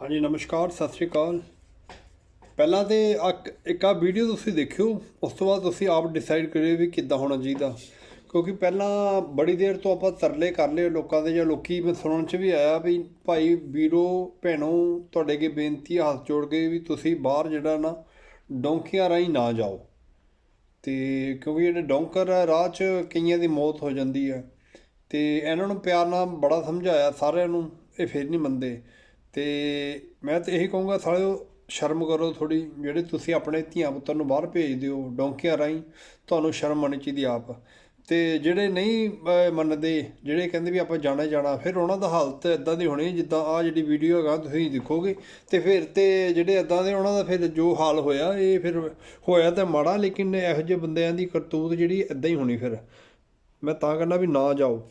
ਹਾਂਜੀ, ਨਮਸਕਾਰ, ਸਤਿ ਸ਼੍ਰੀ ਅਕਾਲ। ਪਹਿਲਾਂ ਤੇ ਇੱਕ ਆ ਵੀਡੀਓ ਤੁਸੀਂ ਦੇਖਿਓ, ਉਸ ਤੋਂ ਬਾਅਦ ਤੁਸੀਂ ਆਪ ਡਿਸਾਈਡ ਕਰਿਓ ਵੀ ਕਿੱਦਾਂ ਹੋਣਾ ਚਾਹੀਦਾ। ਕਿਉਂਕਿ ਪਹਿਲਾਂ ਬੜੀ ਦੇਰ ਤੋਂ ਆਪਾਂ ਤਰਲੇ ਕਰ ਲਏ ਲੋਕਾਂ ਦੇ ਜਾਂ ਲੋਕੀ ਮੈਂ ਸੁਣਨ ਚ ਵੀ ਆਇਆ ਵੀ ਭਾਈ ਵੀਰੋ, ਭੈਣੋ, ਤੁਹਾਡੇ ਅੱਗੇ ਬੇਨਤੀ ਹੱਥ ਜੋੜ ਕੇ ਵੀ ਤੁਸੀਂ ਬਾਹਰ ਜਿਹੜਾ ਨਾ ਡੌਂਕੀਆਂ ਰਾਹੀਂ ਨਾ ਜਾਓ। ਤੇ ਕਿਉਂਕਿ ਜਿਹੜੇ ਡੌਂਕਰ ਆ ਰਾਹ 'ਚ ਕਈਆਂ ਦੀ ਮੌਤ ਹੋ ਜਾਂਦੀ ਹੈ ਤੇ ਇਹਨਾਂ ਨੂੰ ਪਿਆਰ ਨਾਲ ਬੜਾ ਸਮਝਾਇਆ ਸਾਰਿਆਂ ਨੂੰ, ਇਹ ਫਿਰ ਨਹੀਂ ਮੰਨਦੇ। ਤੇ ਮੈਂ ਤਾਂ ਇਹੀ ਕਹੂੰਗਾ ਸਾਲਿਓ, ਸ਼ਰਮ ਕਰੋ ਥੋੜੀ ਜਿਹੜੇ ਤੁਸੀਂ ਆਪਣੇ ਧੀਆਂ ਪੁੱਤਰ ਨੂੰ ਬਾਹਰ ਭੇਜਦੇ ਹੋ ਡੋਂਕਿਆਂ ਰਾਹੀਂ, ਤੁਹਾਨੂੰ ਸ਼ਰਮ ਆਉਣੀ ਚਾਹੀਦੀ ਆਪ। ਤੇ ਜਿਹੜੇ ਨਹੀਂ ਮੰਨਦੇ, ਜਿਹੜੇ ਕਹਿੰਦੇ ਵੀ ਆਪਾਂ ਜਾਣਾ ਜਾਣਾ, ਫਿਰ ਉਹਨਾਂ ਦਾ ਹਾਲਤ ਇਦਾਂ ਦੀ ਹੋਣੀ ਜਿੱਦਾਂ ਆ ਜਿਹੜੀ ਵੀਡੀਓ ਹੈਗਾ, ਤੁਸੀਂ ਦੇਖੋਗੇ। ਤੇ ਫਿਰ ਤੇ ਜਿਹੜੇ ਇਦਾਂ ਦੇ ਉਹਨਾਂ ਦਾ ਫਿਰ ਜੋ ਹਾਲ ਹੋਇਆ, ਇਹ ਫਿਰ ਹੋਇਆ ਤਾਂ ਮਾੜਾ, ਲੇਕਿਨ ਇਹੋ ਜਿਹੇ ਬੰਦਿਆਂ ਦੀ ਕਰਤੂਤ ਜਿਹੜੀ ਇਦਾਂ ਹੀ ਹੋਣੀ ਫਿਰ। ਮੈਂ ਤਾਂ ਕਹਿੰਦਾ ਵੀ ਨਾ ਜਾਓ।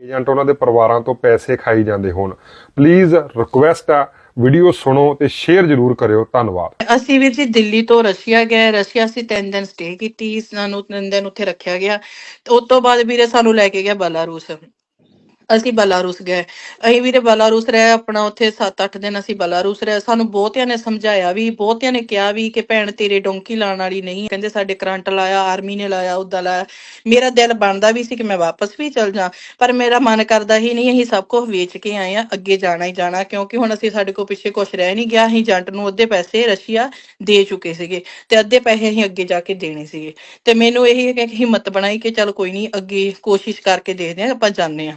ਏਜੰਟ ਉਹਨਾਂ ਦੇ ਪਰਿਵਾਰਾਂ ਤੋਂ ਪੈਸੇ ਖਾਈ ਜਾਂਦੇ ਹੋਣ। ਪਲੀਜ਼ ਰਿਕੁਐਸਟ ਆ ਵੀਡੀਓ ਸੁਣੋ ਤੇ ਸ਼ੇਅਰ ਜ਼ਰੂਰ ਕਰਿਓ। ਧੰਨਵਾਦ। ਅਸੀਂ ਵੀਰ ਜੀ ਦਿੱਲੀ ਤੋਂ ਰਸ਼ੀਆ ਗਏ। ਰਸ਼ੀਆ ਅਸੀਂ ਤਿੰਨ ਦਿਨ ਸਟੇ ਕੀਤੀ। ਸਾਨੂੰ ਤਿੰਨ ਦਿਨ ਉੱਥੇ ਰੱਖਿਆ ਗਿਆ। ਤੇ ਉਸ ਤੋਂ ਬਾਅਦ ਵੀਰੇ ਸਾਨੂੰ ਲੈ ਕੇ ਗਿਆ ਬਲਾਰੂਸ। ਅਸੀਂ ਬਲਾਰੂਸ ਗਏ। ਅਸੀਂ ਵੀਰੇ ਬਲਾਰੂਸ ਰਹੇ ਆਪਣਾ ਉੱਥੇ 7-8 ਦਿਨ ਅਸੀਂ ਬਲਾਰੂਸ ਰਹੇ। ਸਾਨੂੰ ਬਹੁਤਿਆਂ ਨੇ ਸਮਝਾਇਆ ਵੀ, ਬਹੁਤਿਆਂ ਨੇ ਕਿਹਾ ਵੀ ਕਿ ਭੈਣ ਤੇਰੇ ਡੋਂਕੀ ਲਾਣ ਵਾਲੀ ਨਹੀਂ ਕਹਿੰਦੇ ਸਾਡੇ ਕਰੰਟ ਲਾਇਆ, ਆਰਮੀ ਨੇ ਲਾਇਆ, ਉਦਾਂ ਲਾਇਆ। ਮੇਰਾ ਦਿਲ ਬਣਦਾ ਵੀ ਸੀ ਕਿ ਮੈਂ ਵਾਪਸ ਵੀ ਚਲ ਜਾ ਪਰ ਮੇਰਾ ਮਨ ਕਰਦਾ ਹੀ ਨਹੀਂ, ਅਸੀਂ ਸਭ ਕੁਝ ਵੇਚ ਕੇ ਆਏ ਆ ਅੱਗੇ ਜਾਣਾ ਹੀ ਜਾਣਾ। ਕਿਉਂਕਿ ਹੁਣ ਅਸੀਂ ਸਾਡੇ ਕੋਲ ਪਿੱਛੇ ਕੁਝ ਰਹਿ ਨਹੀਂ ਗਿਆ। ਅਸੀਂ ਜੰਟ ਨੂੰ ਅੱਧੇ ਪੈਸੇ ਰਸ਼ੀਆ ਦੇ ਚੁੱਕੇ ਸੀਗੇ ਤੇ ਅੱਧੇ ਪੈਸੇ ਅਸੀਂ ਅੱਗੇ ਜਾ ਕੇ ਦੇਣੇ ਸੀਗੇ। ਤੇ ਮੈਨੂੰ ਇਹ ਹੈ ਕਿ ਹਿੰਮਤ ਬਣਾਈ ਕਿ ਚਲ ਕੋਈ ਨਹੀਂ, ਅੱਗੇ ਕੋਸ਼ਿਸ਼ ਕਰਕੇ ਦੇਖਦੇ ਆ ਆਪਾਂ ਜਾਂਦੇ ਆ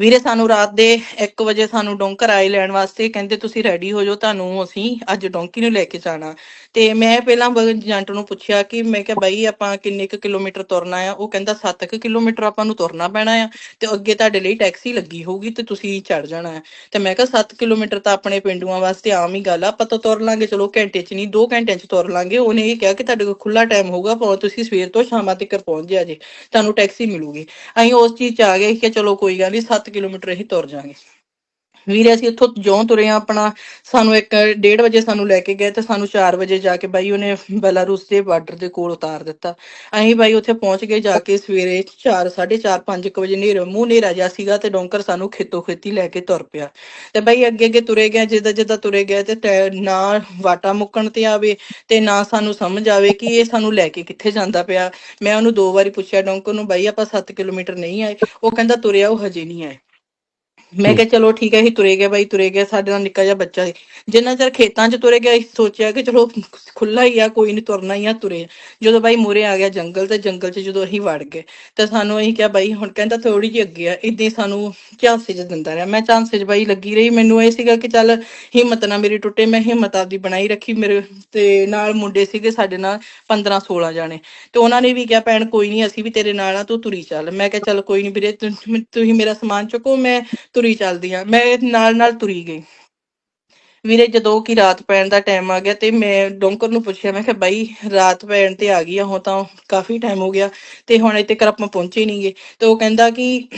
ਵੀਰੇ, ਸਾਨੂੰ ਰਾਤ ਦੇ 1 ਵਜੇ ਸਾਨੂੰ ਡੋਂਕਰ ਆਏ ਲੈਣ ਵਾਸਤੇ। ਕਹਿੰਦੇ, ਤੁਸੀਂ ਰੈਡੀ ਹੋ ਜਾਓ, ਤੁਹਾਨੂੰ ਅਸੀਂ ਅੱਜ ਡੋਂਕੀ ਨੂੰ ਲੈ ਕੇ ਜਾਣਾ। ਤੇ ਮੈਂ ਪਹਿਲਾਂ ਏਜੰਟ ਨੂੰ ਪੁੱਛਿਆ ਕਿ, ਮੈਂ ਕਿਹਾ, ਬਾਈ, ਆਪਾਂ ਕਿੰਨੇ ਕੁ ਕਿਲੋਮੀਟਰ ਤੁਰਨਾ ਆ? ਉਹ ਕਹਿੰਦਾ 7 ਕੁ ਕਿਲੋਮੀਟਰ ਆਪਾਂ ਨੂੰ ਤੁਰਨਾ ਪੈਣਾ ਆ ਤੇ ਅੱਗੇ ਤੁਹਾਡੇ ਲਈ ਟੈਕਸੀ ਲੱਗੀ ਹੋਊਗੀ ਤੇ ਤੁਸੀਂ ਚੜ ਜਾਣਾ ਹੈ ਤੇ ਮੈਂ ਕਿਹਾ 7 ਕਿਲੋਮੀਟਰ ਤਾਂ ਆਪਣੇ ਪਿੰਡੂਆਂ ਵਾਸਤੇ ਆਮ ਹੀ ਗੱਲ ਆ, ਆਪਾਂ ਤਾਂ ਤੁਰ ਲਾਂਗੇ। ਚਲੋ, ਘੰਟੇ 'ਚ ਨਹੀਂ 2 ਘੰਟਿਆਂ 'ਚ ਤੁਰ ਲਾਂਗੇ। ਉਹਨੇ ਇਹ ਕਿਹਾ ਕਿ, ਤੁਹਾਡੇ ਕੋਲ ਖੁੱਲਾ ਟਾਈਮ ਹੋਊਗਾ, ਭਾਵੇਂ ਤੁਸੀਂ ਸਵੇਰ ਤੋਂ ਸ਼ਾਮਾਂ ਤੱਕ ਪਹੁੰਚ ਜਿਆ ਜੇ, ਤੁਹਾਨੂੰ ਟੈਕਸੀ ਮਿਲੂਗੀ। ਅਸੀਂ ਉਸ ਚੀਜ਼ 'ਚ ਆ ਗਏ ਕਿ ਚਲੋ, ਕੋਈ ਗੱਲ ਨਹੀਂ 7 ਕਿਲੋਮੀਟਰ ਅਸੀਂ ਤੁਰ ਜਾਾਂਗੇ ਵੀਰੇ, ਅਸੀਂ ਉੱਥੋਂ ਜਿਉਂ ਤੁਰੇ ਆ, ਆਪਣਾ ਸਾਨੂੰ 1:30 ਵਜੇ ਸਾਨੂੰ ਲੈ ਕੇ ਗਏ ਤੇ ਸਾਨੂੰ 4 ਵਜੇ ਜਾ ਕੇ ਬਾਈ ਉਹਨੇ ਬੈਲਾਰੂਸ ਦੇ ਬਾਰਡਰ ਦੇ ਕੋਲ ਉਤਾਰ ਦਿੱਤਾ। ਅਸੀਂ ਬਾਈ ਉੱਥੇ ਪਹੁੰਚ ਗਏ ਜਾ ਕੇ ਸਵੇਰੇ 4 4:30 5 ਵਜੇ ਨੇਰੇ ਮੂੰਹ ਨੇਰਾ ਜਿਹਾ ਸੀਗਾ ਤੇ ਡੋਂਕਰ ਸਾਨੂੰ ਖੇਤੋਂ ਖੇਤੀ ਲੈ ਕੇ ਤੁਰ ਪਿਆ। ਤੇ ਬਾਈ ਅੱਗੇ ਅੱਗੇ ਤੁਰੇ ਗਏ ਜਿੱਦਾਂ ਜਿੱਦਾਂ ਤੁਰੇ ਗਏ ਤੇ ਟੈ- ਨਾ ਵਾਟਾ ਮੁੱਕਣ ਤੇ ਆਵੇ ਤੇ ਨਾ ਸਾਨੂੰ ਸਮਝ ਆਵੇ ਕਿ ਇਹ ਸਾਨੂੰ ਲੈ ਕੇ ਕਿੱਥੇ ਜਾਂਦਾ ਪਿਆ। ਮੈਂ ਉਹਨੂੰ ਦੋ ਵਾਰੀ ਪੁੱਛਿਆ, ਡੋਂਕਰ ਨੂੰ, ਬਾਈ, ਆਪਾਂ 7 ਕਿਲੋਮੀਟਰ ਨਹੀਂ ਆਏ। ਉਹ ਕਹਿੰਦਾ, ਤੁਰਿਆ ਉਹ ਹਜੇ ਨਹੀਂ ਆਏ। ਮੈਂ ਕਿਹਾ ਚਲੋ ਠੀਕ ਹੈ ਅਸੀਂ ਤੁਰੇ ਗਏ ਬਾਈ ਤੁਰੇ ਗਏ ਸਾਡੇ ਨਾਲ ਨਿੱਕਾ ਜਿਹਾ ਬੱਚਾ ਸੀ। ਜਿੰਨਾ ਚਿਰ ਖੇਤਾਂ 'ਚ ਤੁਰੇ ਗਏ ਅਸੀਂ ਸੋਚਿਆ ਕਿ ਚਲੋ ਖੁੱਲਾ ਹੀ ਆ ਕੋਈ ਨਹੀਂ ਤੁਰਨਾ ਹੀ ਆ ਤੁਰੇ ਜਦੋਂ ਬਾਈ ਮੂਰੇ ਆ ਗਿਆ ਜੰਗਲ ਤੇ ਜੰਗਲ 'ਚ ਜਦੋਂ ਅਸੀਂ ਵੜ ਗਏ ਤੇ ਸਾਨੂੰ ਅਸੀਂ ਕਿਹਾ ਬਾਈ ਹੁਣ ਕਹਿੰਦਾ ਥੋੜੀ ਜਿਹੀ ਅੱਗੇ ਆ ਇਦਾਂ ਹੀ ਸਾਨੂੰ ਝਾਂਸੇ 'ਚ ਦਿੰਦਾ ਰਿਹਾ। ਮੈਂ ਝਾਂਸੇ 'ਚ ਬਾਈ ਲੱਗੀ ਰਹੀ ਮੈਨੂੰ ਇਹ ਸੀਗਾ ਕਿ ਚੱਲ ਹਿੰਮਤ ਨਾ ਮੇਰੀ ਟੁੱਟੇ ਮੈਂ ਹਿੰਮਤ ਆਪਦੀ ਬਣਾਈ ਰੱਖੀ ਮੇਰੇ ਤੇ ਨਾਲ ਮੁੰਡੇ ਸੀਗੇ ਸਾਡੇ ਨਾਲ 15 16 ਜਾਣੇ। ਤੇ ਉਹਨਾਂ ਨੇ ਵੀ ਕਿਹਾ ਭੈਣ ਕੋਈ ਨਹੀਂ ਅਸੀਂ ਵੀ ਤੇਰੇ ਨਾਲ ਆ ਤੂੰ ਤੁਰੀ ਚੱਲ। ਮੈਂ ਕਿਹਾ ਚੱਲ ਕੋਈ ਨਹੀਂ ਵੀਰੇ ਤੁਸੀਂ ਮੇਰਾ ਸਮਾਨ ਚੁੱਕੋ ਮੈਂ ਤੁਰੀ ਚੱਲਦੀ ਆ ਮੈਂ ਨਾਲ ਨਾਲ ਤੁਰੀ ਗਈ। ਵੀਰੇ ਜਦੋਂ ਕਿ ਰਾਤ ਪੈਣ ਦਾ ਟਾਈਮ ਆ ਗਿਆ ਤੇ ਮੈਂ ਡੋਂਕਰ ਨੂੰ ਪੁੱਛਿਆ, ਮੈਂ ਕਿਹਾ ਬਾਈ ਰਾਤ ਪੈਣ ਤੇ ਆ ਗਈ ਆ, ਹੁਣ ਤਾਂ ਕਾਫੀ ਟਾਈਮ ਹੋ ਗਿਆ ਤੇ ਹੁਣ ਇੱਥੇ ਕਰ ਆਪਾਂ ਪਹੁੰਚੇ ਨਹੀਂਗੇ ਤੇ ਉਹ ਕਹਿੰਦਾ ਕਿ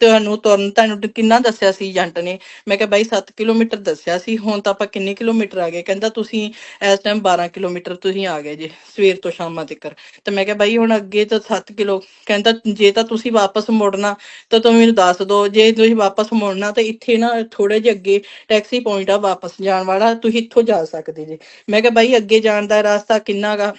ਤੁਹਾਨੂੰ ਤੁਰਨ, ਤੁਹਾਨੂੰ ਕਿੰਨਾ ਦੱਸਿਆ ਸੀ ਏਜੰਟ ਨੇ? ਮੈਂ ਕਿਹਾ ਬਾਈ 7 ਕਿਲੋਮੀਟਰ ਦੱਸਿਆ ਸੀ, ਹੁਣ ਤਾਂ ਆਪਾਂ ਕਿੰਨੇ ਕਿਲੋਮੀਟਰ ਆ ਗਏ? ਕਹਿੰਦਾ ਤੁਸੀਂ ਇਸ ਟਾਈਮ 12 ਕਿਲੋਮੀਟਰ ਤੁਸੀਂ ਆ ਗਏ ਜੇ, ਸਵੇਰ ਤੋਂ ਸ਼ਾਮਾਂ ਤੱਕ। ਤੇ ਮੈਂ ਕਿਹਾ ਬਾਈ ਹੁਣ ਅੱਗੇ ਤਾਂ 7 ਕਿਲੋ, ਕਹਿੰਦਾ ਜੇ ਤਾਂ ਤੁਸੀਂ ਵਾਪਸ ਮੁੜਨਾ, ਤਾਂ ਤੁਸੀਂ ਮੈਨੂੰ ਦੱਸ ਦਿਓ ਜੇ ਤੁਸੀਂ ਵਾਪਸ ਮੁੜਨਾ ਤਾਂ ਇੱਥੇ ਨਾ ਥੋੜੇ ਜਿਹੇ ਅੱਗੇ ਟੈਕਸੀ ਪੁਆਇੰਟ ਆ ਵਾਪਸ ਜਾਣ ਵਾਲਾ, ਤੁਸੀਂ ਇੱਥੋਂ ਜਾ ਸਕਦੇ ਜੇ। ਮੈਂ ਕਿਹਾ ਬਾਈ ਅੱਗੇ ਜਾਣ ਦਾ ਰਸਤਾ ਕਿੰਨਾ ਗਾ?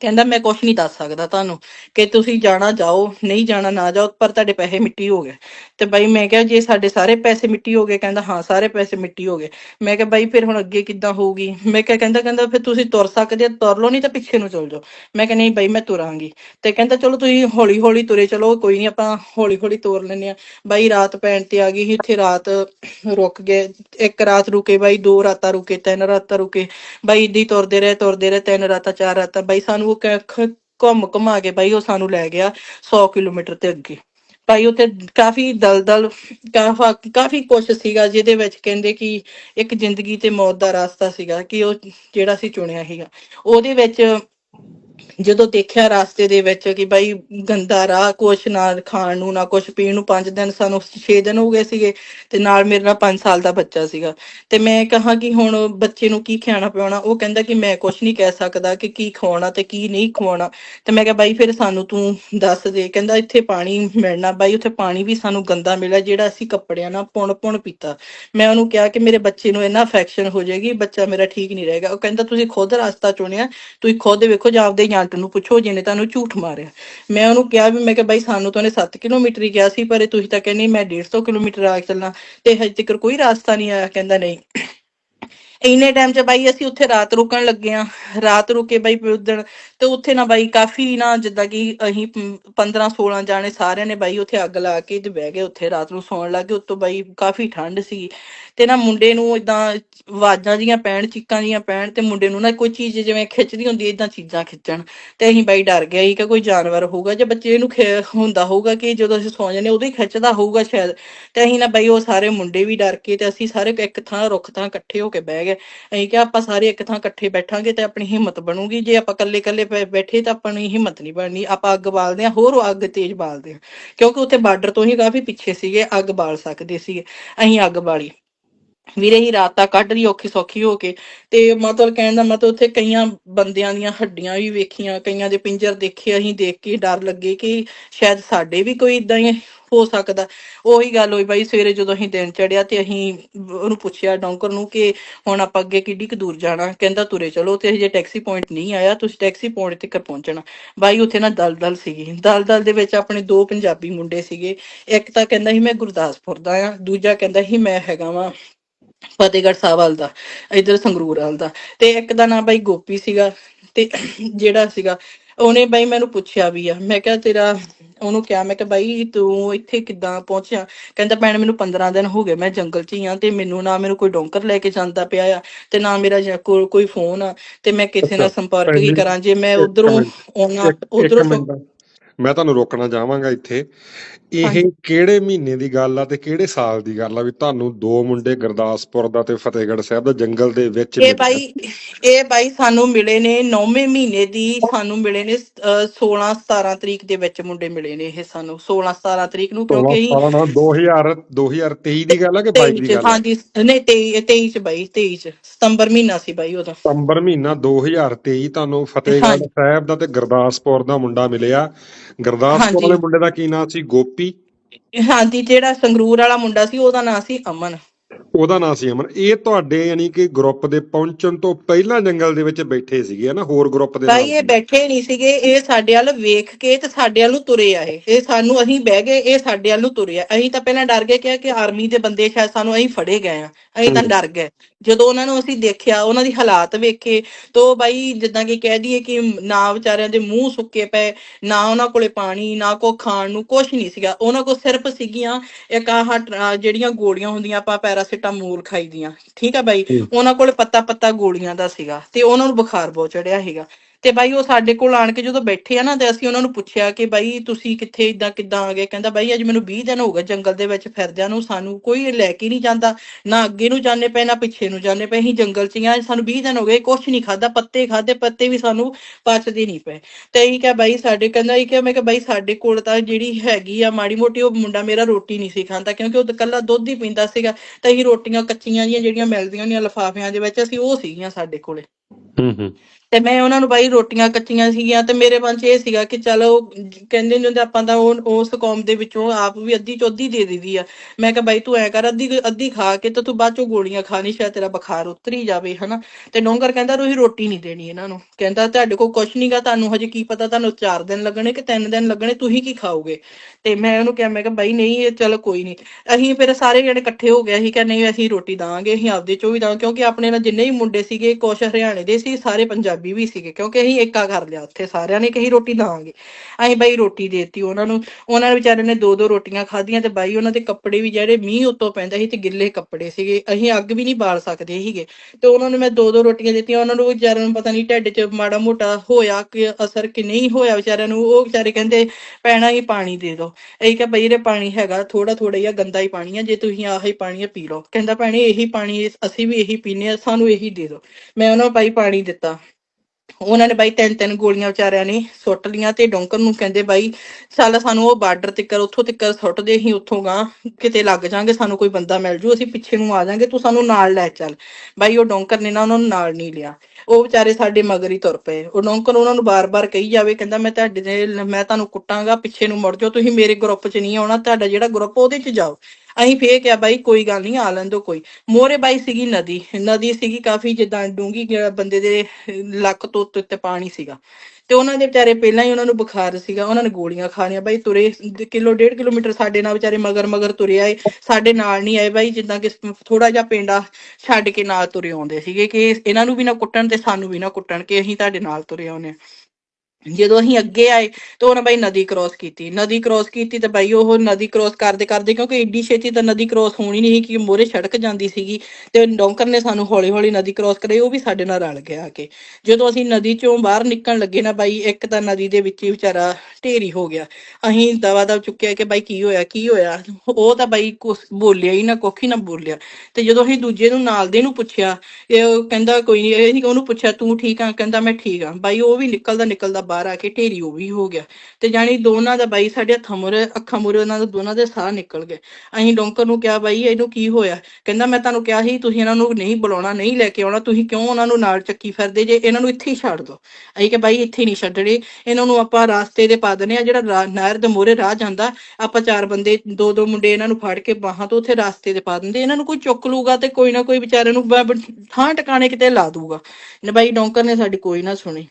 ਕਹਿੰਦਾ, ਮੈਂ ਕੁਝ ਨਹੀਂ ਦੱਸ ਸਕਦਾ ਤੁਹਾਨੂੰ ਕਿ ਤੁਸੀਂ ਜਾਣਾ ਜਾਓ, ਨਹੀਂ ਜਾਣਾ ਨਾ ਜਾਓ, ਪਰ ਤੁਹਾਡੇ ਪੈਸੇ ਮਿੱਟੀ ਹੋ ਗਏ। ਤੇ ਬਾਈ ਮੈਂ ਕਿਹਾ, ਜੇ ਸਾਡੇ ਸਾਰੇ ਪੈਸੇ ਮਿੱਟੀ ਹੋ ਗਏ, ਕਹਿੰਦਾ, ਹਾਂ, ਸਾਰੇ ਪੈਸੇ ਮਿੱਟੀ ਹੋ ਗਏ। ਮੈਂ ਕਿਹਾ, ਬਾਈ, ਫਿਰ ਹੁਣ ਅੱਗੇ ਕਿੱਦਾਂ ਹੋਊਗੀ? ਮੈਂ ਕਿਹਾ, ਕਹਿੰਦਾ ਕਹਿੰਦਾ, ਫਿਰ ਤੁਸੀਂ ਤੁਰ ਸਕਦੇ ਤੁਰ ਲਓ, ਨਹੀਂ ਤਾਂ ਪਿੱਛੇ ਨੂੰ ਚਲ ਜਾਓ। ਮੈਂ ਕਿਹਾ, ਨਹੀਂ ਬਾਈ, ਮੈਂ ਤੁਰਾਂਗੀ। ਤੇ ਕਹਿੰਦਾ, ਚਲੋ, ਤੁਸੀਂ ਹੌਲੀ ਹੌਲੀ ਤੁਰੇ ਚਲੋ, ਕੋਈ ਨਹੀਂ, ਆਪਾਂ ਹੌਲੀ ਹੌਲੀ ਤੋਰ ਲੈਂਦੇ ਆ ਬਾਈ ਰਾਤ ਪੈਣ ਤੇ ਆ ਗਈ ਸੀ ਉੱਥੇ ਰਾਤ ਰੁਕ ਗਏ, ਇੱਕ ਰਾਤ ਰੁਕੇ ਬਾਈ, ਦੋ ਰਾਤਾਂ ਰੁਕੇ, ਤਿੰਨ ਰਾਤਾਂ ਰੁਕੇ। ਬਾਈ ਏਦਾਂ ਹੀ ਤੁਰਦੇ ਰਹੇ ਤੁਰਦੇ ਰਹੇ, ਤਿੰਨ ਰਾਤਾਂ, ਚਾਰ ਰਾਤਾਂ। ਬਾਈ ਸਾਨੂੰ ਉਹ ਕ- ਘੁੰਮ ਘੁਮਾ ਕੇ ਬਾਈ ਉਹ ਸਾਨੂੰ ਲੈ ਗਿਆ 100 ਕਿਲੋਮੀਟਰ ਤੇ ਅੱਗੇ। ਭਾਈ ਉੱਥੇ ਕਾਫੀ ਦਲਦਲ, ਕਾਫਾ, ਕਾਫੀ ਕੁਛ ਸੀਗਾ ਜਿਹਦੇ ਵਿੱਚ ਕਹਿੰਦੇ ਕਿ ਇੱਕ ਜ਼ਿੰਦਗੀ ਤੇ ਮੌਤ ਦਾ ਰਸਤਾ ਸੀਗਾ ਕਿ ਉਹ ਜਿਹੜਾ ਸੀ ਚੁਣਿਆ ਸੀਗਾ। ਉਹਦੇ ਵਿੱਚ ਜਦੋਂ ਦੇਖਿਆ ਰਾਸਤੇ ਦੇ ਵਿੱਚ ਕਿ ਬਾਈ ਗੰਦਾ ਰਾਹ, ਕੁਛ ਨਾ ਖਾਣ ਨੂੰ, ਨਾ ਕੁਛ ਪੀਣ ਨੂੰ 5 ਦਿਨ ਸਾਨੂੰ 6 ਦਿਨ ਹੋ ਗਏ ਸੀਗੇ ਤੇ ਨਾਲ ਮੇਰੇ ਨਾਲ 5 ਸਾਲ ਦਾ ਬੱਚਾ ਸੀਗਾ। ਤੇ ਮੈਂ ਕਹਾ ਕਿ ਹੁਣ ਬੱਚੇ ਨੂੰ ਕੀ ਖਿਆਣਾ ਪਿਆਉਣਾ, ਉਹ ਕਹਿੰਦਾ ਕਿ ਮੈਂ ਕੁਛ ਨਹੀਂ ਕਹਿ ਸਕਦਾ ਕਿ ਕੀ ਖਵਾਉਣਾ ਤੇ ਕੀ ਨਹੀਂ ਖਵਾਉਣਾ। ਤੇ ਮੈਂ ਕਿਹਾ ਬਾਈ ਫਿਰ ਸਾਨੂੰ ਤੂੰ ਦੱਸ ਦੇ। ਕਹਿੰਦਾ ਇੱਥੇ ਪਾਣੀ ਮਿਲਣਾ, ਬਾਈ ਉੱਥੇ ਪਾਣੀ ਵੀ ਸਾਨੂੰ ਗੰਦਾ ਮਿਲਿਆ ਜਿਹੜਾ ਅਸੀਂ ਕੱਪੜਿਆਂ ਨਾਲ ਪੁਣ ਪੁਣ ਪੀਤਾ। ਮੈਂ ਉਹਨੂੰ ਕਿਹਾ ਕਿ ਮੇਰੇ ਬੱਚੇ ਨੂੰ ਇੰਨਾ ਅਫੈਕਸ਼ਨ ਹੋ ਜਾਏਗੀ, ਬੱਚਾ ਮੇਰਾ ਠੀਕ ਨਹੀਂ ਰਹੇਗਾ। ਉਹ ਕਹਿੰਦਾ ਤੁਸੀਂ ਖੁਦ ਰਸਤਾ ਚੁਣਿਆ, ਤੁਸੀਂ ਖੁਦ ਵੇਖੋ ਜਾਂ ਆਪਦੇ ਏਜੰਟ ਨੂੰ ਪੁੱਛੋ ਜਿਹਨੇ ਤੁਹਾਨੂੰ ਝੂਠ ਮਾਰਿਆ। ਮੈਂ ਉਹਨੂੰ ਕਿਹਾ ਵੀ, ਮੈਂ ਕਿਹਾ ਬਾਈ ਸਾਨੂੰ ਤਾਂ ਉਹਨੇ 7 ਕਿਲੋਮੀਟਰ ਹੀ ਕਿਹਾ ਸੀ, ਪਰ ਤੁਸੀਂ ਤਾਂ ਕਹਿੰਦੇ ਮੈਂ 150 ਕਿਲੋਮੀਟਰ ਆ ਚੱਲਣਾ ਤੇ ਹਜੇ ਤੱਕ ਕੋਈ ਰਾਸਤਾ ਨਹੀਂ ਆਇਆ। ਕਹਿੰਦਾ ਨਹੀਂ। ਇੰਨੇ ਟਾਈਮ 'ਚ ਬਾਈ ਅਸੀਂ ਉੱਥੇ ਰਾਤ ਰੁਕਣ ਲੱਗੇ ਆ ਰਾਤ ਰੁਕੇ ਬਾਈ ਉਦਣ ਤੇ ਉੱਥੇ ਨਾ ਬਾਈ ਕਾਫੀ ਨਾ ਜਿੱਦਾਂ ਕਿ ਅਸੀਂ 15 16 ਜਾਣੇ ਸਾਰਿਆਂ ਨੇ ਬਾਈ ਉੱਥੇ ਅੱਗ ਲਾ ਕੇ ਤੇ ਬਹਿ ਗਏ ਉੱਥੇ, ਰਾਤ ਨੂੰ ਸੌਣ ਲੱਗੇ, ਉੱਤੋਂ ਬਾਈ ਕਾਫੀ ਠੰਡ ਸੀ। ਤੇ ਨਾ ਮੁੰਡੇ ਨੂੰ ਇਦਾਂ ਆਵਾਜ਼ਾਂ ਜੀਆਂ ਪੈਣ, ਚੀਕਾਂ ਜੀਆਂ ਪੈਣ ਤੇ ਮੁੰਡੇ ਨੂੰ ਨਾ ਕੋਈ ਚੀਜ਼ ਜਿਵੇਂ ਖਿੱਚਦੀ ਹੁੰਦੀ ਇਦਾਂ ਚੀਜ਼ਾਂ ਖਿੱਚਣ ਤੇ ਅਸੀਂ ਬਾਈ ਡਰ ਗਏ ਸੀ ਕਿ ਕੋਈ ਜਾਨਵਰ ਹੋਊਗਾ ਜੇ ਬੱਚੇ ਨੂੰ ਹੁੰਦਾ ਹੋਊਗਾ ਕਿ ਜਦੋਂ ਅਸੀਂ ਸੌਂ ਜਾਂਦੇ ਉਦੋਂ ਹੀ ਖਿੱਚਦਾ ਹੋਊਗਾ ਸ਼ਾਇਦ ਤੇ ਅਸੀਂ ਨਾ ਬਾਈ ਉਹ ਸਾਰੇ ਮੁੰਡੇ ਵੀ ਡਰ ਕੇ ਤੇ ਅਸੀਂ ਸਾਰੇ ਇੱਕ ਥਾਂ ਰੁੱਖ ਥਾਂ ਇਕੱਠੇ ਹੋ ਕੇ ਬਹਿ ਗਏ। ਅਸੀਂ ਕਿਹਾ ਆਪਾਂ ਸਾਰੇ ਇੱਕ ਥਾਂ ਇਕੱਠੇ ਬੈਠਾਂਗੇ ਤੇ ਆਪਣੀ ਹਿੰਮਤ ਬਣੂਗੀ, ਜੇ ਆਪਾਂ ਇਕੱਲੇ ਇਕੱਲੇ ਬੈਠੇ ਤਾਂ ਆਪਣੀ ਹਿੰਮਤ ਨਹੀਂ ਬਣਨੀ, ਆਪਾਂ ਅੱਗ ਬਾਲਦੇ ਆ ਹੋਰ ਅੱਗ ਤੇਜ਼ ਬਾਲਦੇ ਆ ਕਿਉਂਕਿ ਉੱਥੇ ਬਾਰਡਰ ਤੋਂ ਹੀ ਕਾਫੀ ਪਿੱਛੇ ਸੀਗੇ, ਅੱਗ ਬਾਲ ਸਕਦੇ ਸੀਗੇ, ਅਸੀਂ ਅੱਗ ਬਾਲੀ। ਵੀਰੇ ਹੀ ਰਾਤਾਂ ਕੱਢ ਰਹੀ ਔਖੀ ਸੌਖੀ ਹੋ ਕੇ। ਤੇ ਮਤਲਬ ਕਹਿਣ ਦਾ ਮਤਲਬ ਉੱਥੇ ਕਈਆਂ ਬੰਦਿਆਂ ਦੀਆਂ ਹੱਡੀਆਂ ਵੀ ਵੇਖੀਆਂ, ਕਈਆਂ ਦੇ ਪਿੰਜਰ ਦੇਖੇ, ਅਸੀਂ ਦੇਖ ਕੇ ਡਰ ਲੱਗੇ ਕਿ ਸ਼ਾਇਦ ਸਾਡੇ ਵੀ ਕੋਈ ਇਦਾਂ ਹੀ ਹੋ ਸਕਦਾ। ਉਹੀ ਗੱਲ ਹੋਈ ਬਾਈ, ਸਵੇਰੇ ਜਦੋਂ ਅਸੀਂ ਦਿਨ ਚੜਿਆ ਤੇ ਅਸੀਂ ਉਹਨੂੰ ਪੁੱਛਿਆ ਡੌਂਕਰ ਨੂੰ ਕਿ ਹੁਣ ਆਪਾਂ ਅੱਗੇ ਕਿੱਡੀ ਕੁ ਦੂਰ ਜਾਣਾ। ਕਹਿੰਦਾ, ਤੁਰੇ ਚਲੋ ਤੇ ਜੇ ਟੈਕਸੀ ਪੁਆਇੰਟ ਨਹੀਂ ਆਇਆ, ਤੁਸੀਂ ਟੈਕਸੀ ਪੁਆਇੰਟ ਤੱਕ ਪਹੁੰਚਣਾ। ਬਾਈ, ਉੱਥੇ ਨਾ ਦਲਦਲ ਸੀਗੀ। ਦਲਦਲ ਦੇ ਵਿੱਚ ਆਪਣੇ ਦੋ ਪੰਜਾਬੀ ਮੁੰਡੇ ਸੀਗੇ। ਇੱਕ ਤਾਂ ਕਹਿੰਦਾ ਸੀ, ਮੈਂ ਗੁਰਦਾਸਪੁਰ ਦਾ ਆ। ਦੂਜਾ ਕਹਿੰਦਾ ਸੀ, ਮੈਂ ਹੈਗਾ ਵਾਂ ਫਤਿਹਗੜ੍ਹ ਸਾਹਿਬ ਵੱਲ ਦਾ ਇਧਰ ਸੰਗਰੂਰ ਵੱਲ ਦਾ। ਤੇ ਇੱਕ ਦਾ ਨਾਮ ਬਾਈ ਗੋਪੀ ਸੀਗਾ ਤੇ ਜਿਹੜਾ ਸੀਗਾ ਉਹਨੇ ਬਾਈ ਮੈਨੂੰ ਪੁੱਛਿਆ ਵੀ ਆ। ਮੈਂ ਕਿਹਾ ਤੇਰਾ ਉਹਨੂੰ ਕਿਹਾ ਮੈਂ ਕਿਹਾ ਬਾਈ ਤੂੰ ਇੱਥੇ ਕਿੱਦਾਂ ਪਹੁੰਚਿਆ? ਕਹਿੰਦਾ ਭੈਣ ਮੈਨੂੰ 15 ਦਿਨ ਹੋ ਗਏ ਮੈਂ ਜੰਗਲ 'ਚ ਹੀ ਆ ਤੇ ਮੈਨੂੰ ਨਾ ਮੈਨੂੰ ਕੋਈ ਡੋਂਕਰ ਲੈ ਕੇ ਜਾਂਦਾ ਪਿਆ ਆ ਤੇ ਨਾ ਮੇਰਾ ਕੋਲ ਕੋਈ ਫੋਨ ਆ ਤੇ ਮੈਂ ਕਿਸੇ ਨਾਲ ਸੰਪਰਕ ਜੀ, ਕਰਾਂ। ਜੇ ਮੈਂ ਉਧਰੋਂ ਆਉਣਾ ਉਧਰੋਂ ਮੈਂ ਤੁਹਾਨੂੰ ਰੋਕਣਾ ਚਾਹਾਂਗਾ ਇੱਥੇ ਇਹ। ਕਿਹੜੇ ਮਹੀਨੇ ਦੀ ਗੱਲ ਆ ਤੇ ਕਿਹੜੇ ਸਾਲ ਦੀ ਗੱਲ ਆ ਵੀ ਤੁਹਾਨੂੰ ਦੋ ਮੁੰਡੇ ਗੁਰਦਾਸਪੁਰ ਦਾ ਤੇ ਫਤਿਹਗੜ੍ਹ ਸਾਹਿਬ ਦਾ ਜੰਗਲ ਦੇ ਵਿੱਚ ਇਹ? ਬਾਈ ਇਹ ਬਾਈ ਸਾਨੂੰ ਮਿਲੇ ਨੇ 9ਵੇਂ ਮਹੀਨੇ ਦੀ ਸਾਨੂੰ ਮਿਲੇ ਨੇ 16 17 ਤਰੀਕ ਦੇ ਵਿੱਚ ਮੁੰਡੇ ਮਿਲੇ ਨੇ ਇਹ ਸਾਨੂੰ 16 17 ਤਰੀਕ ਨੂੰ ਕਿਉਂਕਿ ਅਸੀਂ 16 2000 2023 ਦੀ ਗੱਲ ਆ ਕਿ 22 23 ਦੀ ਗੱਲ ਹਾਂਜੀ ਨਹੀਂ 23 23 ਚ ਬਾਈ 23 ਚ ਸਤੰਬਰ ਮਹੀਨਾ ਸੀ ਬਾਈ ਉਦੋਂ ਸਤੰਬਰ ਮਹੀਨਾ 2023 ਤੁਹਾਨੂੰ ਫਤਿਹਗੜ੍ਹ। ਸਾਹਿਬ ਦਾ ਤੇ ਗੁਰਦਾਸਪੁਰ ਦਾ ਮੁੰਡਾ ਮਿਲਿਆ ਗੁਰਦਾਸਪੁਰ ਹਾਂਜੀ। ਵਾਲੇ ਮੁੰਡੇ ਦਾ ਕੀ ਨਾਮ ਸੀ? ਗੋਪੀ? ਹਾਂਜੀ ਜਿਹੜਾ ਸੰਗਰੂਰ ਵਾਲਾ ਮੁੰਡਾ ਸੀ ਉਹਦਾ ਨਾਂ ਸੀ ਅਮਨ। ਉਹਦਾ ਨਾਮ ਸੀ ਅਮਨ ਇਹ ਤੁਹਾਡੇ ਯਾਨੀ ਕਿ ਗਰੁੱਪ ਦੇ ਪਹੁੰਚਣ ਤੋਂ ਪਹਿਲਾਂ ਜੰਗਲ ਦੇ ਵਿੱਚ ਬੈਠੇ ਸੀਗੇ ਨਾ? ਹੋਰ ਗਰੁੱਪ ਦੇ ਨਾਲ। ਇਹ ਬੈਠੇ ਨਹੀਂ ਸੀਗੇ ਇਹ ਸਾਡੇ ਵੱਲ ਵੇਖ ਕੇ ਤੇ ਸਾਡੇ ਵੱਲ ਨੂੰ ਤੁਰੇ ਆ ਇਹ ਇਹ ਸਾਨੂੰ ਅਸੀਂ ਬਹਿ ਗਏ ਇਹ ਸਾਡੇ ਵੱਲ ਨੂੰ ਤੁਰੇ ਆ ਅਸੀਂ ਤਾਂ ਪਹਿਲਾਂ ਡਰ ਗਏ ਕਿ ਕਿ ਆਰਮੀ ਦੇ ਬੰਦੇ ਸ਼ਾਇਦ ਸਾਨੂੰ ਅਸੀਂ ਫੜੇ ਗਏ ਆ। ਅਸੀਂ ਤਾਂ। ਡਰ ਗਏ। ਜਦੋਂ ਉਹਨਾਂ ਨੂੰ ਅਸੀਂ ਦੇਖਿਆ ਉਹਨਾਂ ਦੀ ਹਾਲਾਤ ਵੇਖੇ ਤੋ ਬਾਈ ਜਿੱਦਾਂ ਕਿ ਕਹਿ ਦਈਏ ਕਿ ਨਾ ਵਿਚਾਰਿਆਂ ਦੇ ਮੂੰਹ ਸੁੱਕੇ ਪਏ ਨਾ ਉਹਨਾਂ ਕੋਲੇ ਪਾਣੀ ਨਾ ਕੋ ਖਾਣ ਨੂੰ ਕੁਝ ਨਹੀਂ ਸੀਗਾ। ਉਹਨਾਂ ਕੋਲ ਸਿਰਫ ਸੀਗੀਆਂ ਇੱਕ ਆਹ ਜਿਹੜੀਆਂ ਗੋਲੀਆਂ ਹੁੰਦੀਆਂ ਆਪਾਂ ਪੈਰਾਸੀਟਾਮੋਲ ਖਾਈਦੀਆਂ। ਠੀਕ ਆ ਬਾਈ। ਉਹਨਾਂ ਕੋਲ ਪੱਤਾ ਪੱਤਾ ਗੋਲੀਆਂ ਦਾ ਸੀਗਾ ਤੇ ਉਹਨਾਂ ਨੂੰ ਬੁਖਾਰ ਬਹੁਤ ਚੜਿਆ ਸੀਗਾ। ਤੇ ਬਾਈ ਉਹ ਸਾਡੇ ਕੋਲ ਆਣ ਕੇ ਜਦੋਂ ਬੈਠੇ ਆ ਨਾ ਤੇ ਅਸੀਂ ਉਹਨਾਂ ਨੂੰ ਪੁੱਛਿਆ ਕਿ ਬਾਈ ਤੁਸੀਂ ਕਿੱਥੇ ਇਦਾਂ ਕਿੱਦਾਂ ਆ ਗਏ? ਕਹਿੰਦਾ ਬਾਈ ਅੱਜ ਮੈਨੂੰ 20 ਦਿਨ ਹੋ ਗਏ ਜੰਗਲ ਦੇ ਵਿੱਚ ਫਿਰਦਿਆਂ ਨੂੰ, ਸਾਨੂੰ ਕੋਈ ਲੈ ਕੇ ਨਹੀਂ ਜਾਂਦਾ, ਨਾ ਅੱਗੇ ਨੂੰ ਜਾਣੇ ਪਏ, ਨਾ ਪਿੱਛੇ ਨੂੰ ਜਾਣੇ ਪਏ। ਅਸੀਂ ਜੰਗਲ 'ਚ ਹੀ ਆ, ਸਾਨੂੰ 20 ਦਿਨ ਹੋ ਗਏ, ਕੁਛ ਨਹੀਂ ਖਾਦਾ ਪੱਤੇ ਖਾਦੇ ਪੱਤੇ ਵੀ ਸਾਨੂੰ ਪਚਦੇ ਨਹੀਂ ਪਏ। ਤੇ ਇਹ ਕਿਹਾ ਬਾਈ ਸਾਡੇ, ਕਹਿੰਦਾ ਇਹ ਕਿ ਮੈਂ ਕਿਹਾ ਬਾਈ ਸਾਡੇ ਕੋਲ ਤਾਂ ਜਿਹੜੀ ਹੈਗੀ ਆ ਮਾੜੀ ਮੋਟੀ, ਉਹ ਮੁੰਡਾ ਮੇਰਾ ਰੋਟੀ ਨਹੀਂ ਸੀ ਖਾਂਦਾ, ਕਿਉਂਕਿ ਉਹ ਕੱਲਾ ਦੁੱਧ ਹੀ ਪੀਂਦਾ ਸੀਗਾ। ਤੇ ਅਸੀਂ ਰੋਟੀਆਂ ਕੱਚੀਆਂ ਜੀਆਂ ਜਿਹੜੀਆਂ ਮਿਲਦੀਆਂ ਹੁੰਦੀਆਂ, ਲਿਫਾਫਿਆਂ ਦੇ ਵਿੱਚ, ਅਸੀਂ ਉਹ ਸੀਗੀਆਂ ਸਾਡੇ ਕੋਲੇ। ਹੂੰ ਹੂੰ। ਤੇ ਮੈਂ ਉਹਨਾਂ ਨੂੰ ਬਾਈ ਰੋਟੀਆਂ ਕੱਚੀਆਂ ਸੀਗੀਆਂ ਤੇ ਮੇਰੇ ਮਨ 'ਚ ਇਹ ਸੀਗਾ ਕਿ ਚਲੋ ਕਹਿੰਦੇ ਹੁੰਦੇ ਆਪਾਂ ਤਾਂ ਉਹ, ਉਸ ਕੌਮ ਦੇ ਵਿੱਚੋਂ ਆਪ ਵੀ ਅੱਧੀ ਚੋਦੀ ਦੇ ਦਿੱਦੀ ਆ। ਮੈਂ ਕਿਹਾ ਬਾਈ ਤੂੰ ਐ ਕਰ, ਅੱਧੀ ਅੱਧੀ ਖਾ ਕੇ ਤੇ ਤੂੰ ਬਾਅਦ ਚੋਂ ਗੋਲੀਆਂ ਖਾਣੀ, ਸ਼ਾਇਦ ਤੇਰਾ ਬੁਖਾਰ ਉਤਰ ਜਾਵੇ, ਹਨਾ। ਤੇ ਡੋਂਗਰ ਕਹਿੰਦਾ ਤੁਸੀਂ ਰੋਟੀ ਨਹੀਂ ਦੇਣੀ ਇਹਨਾਂ ਨੂੰ। ਕਹਿੰਦਾ ਤੁਹਾਡੇ ਕੋਲ ਕੁਝ ਨਹੀਂਗਾ ਤੁਹਾਨੂੰ ਹਜੇ ਕੀ ਪਤਾ, ਤੁਹਾਨੂੰ 4 ਦਿਨ ਲੱਗਣੇ ਕਿ 3 ਦਿਨ ਲੱਗਣੇ, ਤੁਸੀਂ ਕੀ ਖਾਓਗੇ? ਤੇ ਮੈਂ ਉਹਨੂੰ ਕਿਹਾ, ਮੈਂ ਕਿਹਾ ਬਾਈ ਨਹੀਂ, ਇਹ ਚਲ ਕੋਈ ਨਹੀਂ। ਅਸੀਂ ਫਿਰ ਸਾਰੇ ਜਣੇ ਇਕੱਠੇ ਹੋ ਗਏ, ਅਸੀਂ ਕਿਹਾ ਨਹੀਂ, ਅਸੀਂ ਰੋਟੀ ਦਾਂਗੇ, ਅਸੀਂ ਆਪਦੇ ਚੋਂ ਵੀ ਦਾਂਗੇ, ਕਿਉਂਕਿ ਆਪਣੇ ਨਾਲ ਜਿੰਨੇ ਵੀ ਮੁੰਡੇ ਸੀਗੇ, ਕੁਛ ਹਰਿਆਣੇ ਦੇ ਸੀ, ਸਾਰੇ ਪੰਜਾਬੀ ਵੀ ਸੀਗੇ, ਕਿਉਂਕਿ ਅਸੀਂ ਏਕਾ ਕਰ ਲਿਆ ਉੱਥੇ, ਸਾਰਿਆਂ ਨੇ ਕਹੀ ਰੋਟੀ ਲਾਵਾਂਗੇ। ਅਸੀਂ ਬਾਈ ਰੋਟੀ ਦੇਤੀ ਉਹਨਾਂ ਨੂੰ, ਉਹਨਾਂ ਨੇ ਵਿਚਾਰੇ ਨੇ ਦੋ ਦੋ ਰੋਟੀਆਂ ਖਾਧੀਆਂ ਤੇ ਬਾਈ ਉਹਨਾਂ ਦੇ ਕੱਪੜੇ ਵੀ ਜਿਹੜੇ ਮੀਂਹ ਉੱਤੋਂ ਪੈਂਦਾ ਸੀ ਤੇ ਗਿੱਲੇ ਕੱਪੜੇ ਸੀਗੇ, ਅਸੀਂ ਅੱਗ ਵੀ ਨਹੀਂ ਬਾਲ ਸਕਦੇ ਸੀਗੇ। ਤੇ ਉਹਨਾਂ ਨੂੰ ਮੈਂ ਦੋ ਦੋ ਰੋਟੀਆਂ ਦਿੱਤੀਆਂ, ਉਹਨਾਂ ਨੂੰ ਵਿਚਾਰਿਆਂ ਨੂੰ ਪਤਾ ਨਹੀਂ ਢਿੱਡ 'ਚ ਮਾੜਾ ਮੋਟਾ ਹੋਇਆ ਕਿ ਅਸਰ ਕਿ ਨਹੀਂ ਹੋਇਆ ਵਿਚਾਰਿਆਂ ਨੂੰ, ਉਹ ਵਿਚਾਰੇ ਕਹਿੰਦੇ ਪੈਣਾ ਹੀ ਪਾਣੀ ਦੇ ਦਿਓ ਇਹ ਕਿ ਬਈ ਇਹਦੇ ਪਾਣੀ ਹੈਗਾ ਥੋੜਾ ਥੋੜਾ ਜਿਹਾ ਗੰਦਾ ਹੀ ਪਾਣੀ ਆ, ਜੇ ਤੁਸੀਂ ਆਹੀ ਪਾਣੀ ਪੀ ਲਓ। ਕਹਿੰਦਾ, ਭੈਣੇ, ਇਹੀ ਪਾਣੀ ਅਸੀਂ ਵੀ ਇਹੀ ਪੀਨੇ ਆ ਸਾਨੂੰ ਇਹੀ ਦੇ ਦਿਓ ਮੈਂ ਉਹਨਾਂ ਨੂੰ ਭਾਈ ਪਾਣੀ ਦਿੱਤਾ। ਉਹਨਾਂ ਨੇ ਬਾਈ ਤਿੰਨ ਤਿੰਨ ਗੋਲੀਆਂ ਵਿਚਾਰਿਆਂ ਨੇ ਸੁੱਟ ਲੀਆਂ ਤੇ ਡੌਂਕਰ ਨੂੰ ਕਹਿੰਦੇ ਬਾਈ, ਚੱਲ ਸਾਨੂੰ ਉਹ ਬਾਰਡਰ ਤਿੱਕਰ, ਉੱਥੋਂ ਤਿੱਕਰ ਸੁੱਟਦੇ ਹੀ ਉੱਥੋਂ ਗਾਂ ਕਿਤੇ ਲੱਗ ਜਾਾਂਗੇ, ਸਾਨੂੰ ਕੋਈ ਬੰਦਾ ਮਿਲ ਜੂ, ਅਸੀਂ ਪਿੱਛੇ ਨੂੰ ਆ ਜਾਾਂਗੇ, ਤੂੰ ਸਾਨੂੰ ਨਾਲ ਲੈ ਚੱਲ। ਬਾਈ ਉਹ ਡੋਂਕਰ ਨੇ ਨਾ ਉਹਨਾਂ ਨੂੰ ਨਾਲ ਨਹੀਂ ਲਿਆ। ਉਹ ਵਿਚਾਰੇ ਸਾਡੇ ਮਗਰ ਹੀ ਤੁਰ ਪਏ। ਉਹ ਡੋਂਕਰ ਉਹਨਾਂ ਨੂੰ ਬਾਰ-ਬਾਰ ਕਹੀ ਜਾਵੇ, ਕਹਿੰਦਾ ਮੈਂ ਤੁਹਾਡੇ ਮੈਂ ਤੁਹਾਨੂੰ ਕੁੱਟਾਂਗਾ, ਪਿੱਛੇ ਨੂੰ ਮੁੜ ਜਾਓ, ਤੁਸੀਂ ਮੇਰੇ ਗਰੁੱਪ 'ਚ ਨਹੀਂ ਆਉਣਾ, ਤੁਹਾਡਾ ਜਿਹੜਾ ਗਰੁੱਪ ਉਹਦੇ 'ਚ ਜਾਓ। ਅਸੀਂ ਫੇਰ ਕਿਹਾ ਬਾਈ ਕੋਈ ਗੱਲ ਨਹੀਂ ਆ ਲੈਣ ਦੋ ਕੋਈ। ਮੋਰੇ ਬਾਈ ਸੀਗੀ ਨਦੀ ਨਦੀ ਸੀਗੀ ਕਾਫੀ ਜਿੱਦਾਂ ਡੂੰਗੀ ਬੰਦੇ ਦੇ ਲੱਕ ਤੋਂ ਉੱਤੇ ਪਾਣੀ ਸੀਗਾ। ਤੇ ਉਹਨਾਂ ਦੇ ਵਿਚਾਰੇ ਪਹਿਲਾਂ ਹੀ ਉਹਨਾਂ ਨੂੰ ਬੁਖਾਰ ਸੀਗਾ, ਉਹਨਾਂ ਨੇ ਗੋਲੀਆਂ ਖਾਣੀਆਂ। ਬਾਈ ਤੁਰੇ ਕਿਲੋ, ਡੇਢ ਕਿਲੋਮੀਟਰ ਸਾਡੇ ਨਾਲ ਵਿਚਾਰੇ ਮਗਰ ਮਗਰ ਤੁਰੇ ਆਏ ਸਾਡੇ ਨਾਲ ਨਹੀਂ ਆਏ ਬਾਈ, ਜਿੱਦਾਂ ਕਿ ਥੋੜਾ ਜਿਹਾ ਪਿੰਡਾ ਛੱਡ ਕੇ ਨਾਲ ਤੁਰੇ ਆਉਂਦੇ ਸੀਗੇ ਕਿ ਇਹਨਾਂ ਨੂੰ ਵੀ ਨਾ ਕੁੱਟਣ ਤੇ ਸਾਨੂੰ ਵੀ ਨਾ ਕੁੱਟਣ ਕਿ ਅਸੀਂ ਤੁਹਾਡੇ ਨਾਲ ਤੁਰੇ ਆਉਨੇ ਜਦੋਂ ਅਸੀਂ ਅੱਗੇ ਆਏ ਤੇ ਉਹਨਾਂ ਬਾਈ ਨਦੀ ਕ੍ਰੋਸ ਕੀਤੀ। ਨਦੀ ਕ੍ਰੋਸ ਕੀਤੀ ਤਾਂ ਬਾਈ ਉਹ ਨਦੀ ਕ੍ਰੋਸ ਕਰਦੇ ਕਰਦੇ ਕਿਉਂਕਿ ਏਡੀ ਛੇਤੀ ਤਾਂ ਨਦੀ ਕ੍ਰੋਸ ਹੋਣੀ ਨਹੀਂ ਕਿ ਮੋਰੇ ਸੜਕ ਜਾਂਦੀ ਸੀਗੀ ਤੇ ਡੌਂਕਰ ਨੇ ਸਾਨੂੰ ਹੌਲੀ ਹੌਲੀ ਨਦੀ ਕ੍ਰੋਸ ਕਰਾਈ, ਉਹ ਵੀ ਸਾਡੇ ਨਾਲ ਰਲ ਗਿਆ ਆ ਕੇ। ਜਦੋਂ ਅਸੀਂ ਨਦੀ ਚੋਂ ਬਾਹਰ ਨਿਕਲਣ ਲੱਗੇ ਨਾ ਬਾਈ, ਇੱਕ ਤਾਂ ਨਦੀ ਦੇ ਵਿੱਚ ਹੀ ਵਿਚਾਰਾ ਢੇਰੀ ਹੋ ਗਿਆ। ਅਸੀਂ ਦਵਾ ਦਵ ਚੁੱਕਿਆ ਕਿ ਬਾਈ ਕੀ ਹੋਇਆ ਕੀ ਹੋਇਆ? ਉਹ ਤਾਂ ਬਾਈ ਕੁਛ ਬੋਲਿਆ ਹੀ ਨਾ, ਕੁੱਖ ਨਾ ਬੋਲਿਆ। ਤੇ ਜਦੋਂ ਅਸੀਂ ਦੂਜੇ ਨੂੰ ਨਾਲ ਦੇ ਨੂੰ ਪੁੱਛਿਆ, ਇਹ ਉਹ ਕਹਿੰਦਾ ਕੋਈ ਨਹੀਂ ਇਹ ਨਹੀਂ ਉਹਨੂੰ ਪੁੱਛਿਆ, ਤੂੰ ਠੀਕ ਆ? ਕਹਿੰਦਾ, ਮੈਂ ਠੀਕ ਆ। ਬਾਈ ਉਹ ਵੀ ਨਿਕਲਦਾ ਨਿਕਲਦਾ ਬਾਹਰ ਆ ਕੇ ਢੇਰੀ ਉਹ ਵੀ ਹੋ ਗਿਆ। ਤੇ ਜਾਣੀ ਦੋਨਾਂ ਦਾ ਬਾਈ ਸਾਡੇ ਹੱਥਾਂ ਮੁਰੇ ਅੱਖਾਂ ਮੁਰੇ ਉਹਨਾਂ ਦੇ ਦੋਨਾਂ ਦੇ ਸਾਹ ਨਿਕਲ ਗਏ। ਅਸੀਂ ਡੌਂਕਰ ਨੂੰ ਕਿਹਾ, ਬਾਈ, ਇਹਨੂੰ ਕੀ ਹੋਇਆ? ਕਹਿੰਦਾ, ਮੈਂ ਤੁਹਾਨੂੰ ਕਿਹਾ ਸੀ, ਤੁਸੀਂ ਇਹਨਾਂ ਨੂੰ ਨਹੀਂ ਬੁਲਾਉਣਾ, ਨਹੀਂ ਲੈ ਕੇ ਆਉਣਾ। ਤੁਸੀਂ ਕਿਉਂ ਉਹਨਾਂ ਨੂੰ ਨਾਲ ਚੱਕੀ ਫਿਰਦੇ? ਜੇ ਇਹਨਾਂ ਨੂੰ ਇੱਥੇ ਹੀ ਛੱਡ ਦਿਓ ਅਸੀਂ ਕਿ ਬਾਈ, ਇੱਥੇ ਨਹੀਂ ਛੱਡਣੇ। ਇਹਨਾਂ ਨੂੰ ਆਪਾਂ ਰਾਸਤੇ ਦੇ ਪਾ ਦਨੇ ਆ ਜਿਹੜਾ ਨਹਿਰ ਦੇ ਮੋਰੇ ਰਾਹ ਜਾਂਦਾ, ਆਪਾਂ ਚਾਰ ਬੰਦੇ, ਦੋ ਦੋ ਮੁੰਡੇ ਇਹਨਾਂ ਨੂੰ ਫੜ ਕੇ ਬਾਹਾਂ ਤੋਂ ਉੱਥੇ ਰਾਸਤੇ ਤੇ ਪਾ ਦਿੰਦੇ। ਇਹਨਾਂ ਨੂੰ ਕੋਈ ਚੁੱਕ ਲੂਗਾ ਤੇ ਕੋਈ ਨਾ ਕੋਈ ਵਿਚਾਰੇ ਨੂੰ ਥਾਂ ਟਿਕਾਣੇ ਕਿਤੇ ਲਾ ਦੂਗਾ। ਨੇ ਬਾਈ, ਡੌਂਕਰ ਨੇ ਸਾਡੀ ਕੋਈ ਨਾ ਸੁਣੀ।